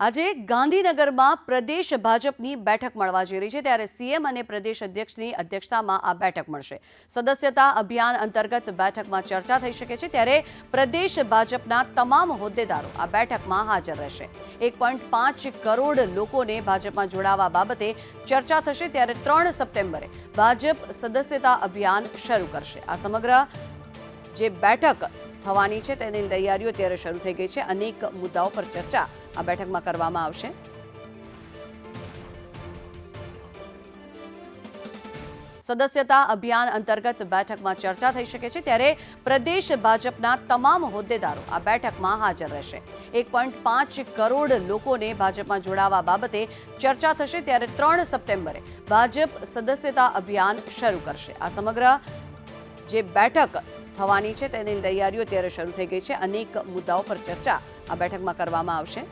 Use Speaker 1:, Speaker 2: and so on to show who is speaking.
Speaker 1: આજે ગાંધીનગરમાં પ્રદેશ ભાજપની બેઠક મળવા જઈ રહી છે. ત્યારે સીએમ અને પ્રદેશ અધ્યક્ષની અધ્યક્ષતામાં આ બેઠક મળશે. સદસ્યતા અભિયાન અંતર્ગત બેઠકમાં ચર્ચા થઈ શકે છે. ત્યારે પ્રદેશ ભાજપના તમામ હોદ્દેદારો આ બેઠકમાં હાજર રહેશે. એક કરોડ લોકોને ભાજપમાં જોડાવા બાબતે ચર્ચા થશે. ત્યારે ત્રણ સપ્ટેમ્બરે ભાજપ સદસ્યતા અભિયાન શરૂ કરશે. આ સમગ્ર જે બેઠક થવાની છે તેની તૈયારીઓ ત્યારે શરૂ થઈ ગઈ છે. અનેક મુદ્દાઓ પર ચર્ચા આ બેઠકમાં કરવામાં આવશે. સદસ્યતા અભિયાન અંતર્ગત બેઠકમાં ચર્ચા થઈ શકે છે ત્યારે પ્રદેશ ભાજપના તમામ હોદ્દેદારો આ બેઠકમાં હાજર રહેશે. એક કરોડ લોકોને ભાજપમાં જોડાવા બાબતે ચર્ચા થશે ત્યારે ત્રણ સપ્ટેમ્બરે ભાજપ સદસ્યતા અભિયાન શરૂ કરશે. આ સમગ્ર જે બેઠક થવાની છે. તેની તૈયારીઓ ત્યારે શરૂ થઈ ગઈ છે. અનેક મુદ્દાઓ પર ચર્ચા આ બેઠકમાં કરવામાં આવશે.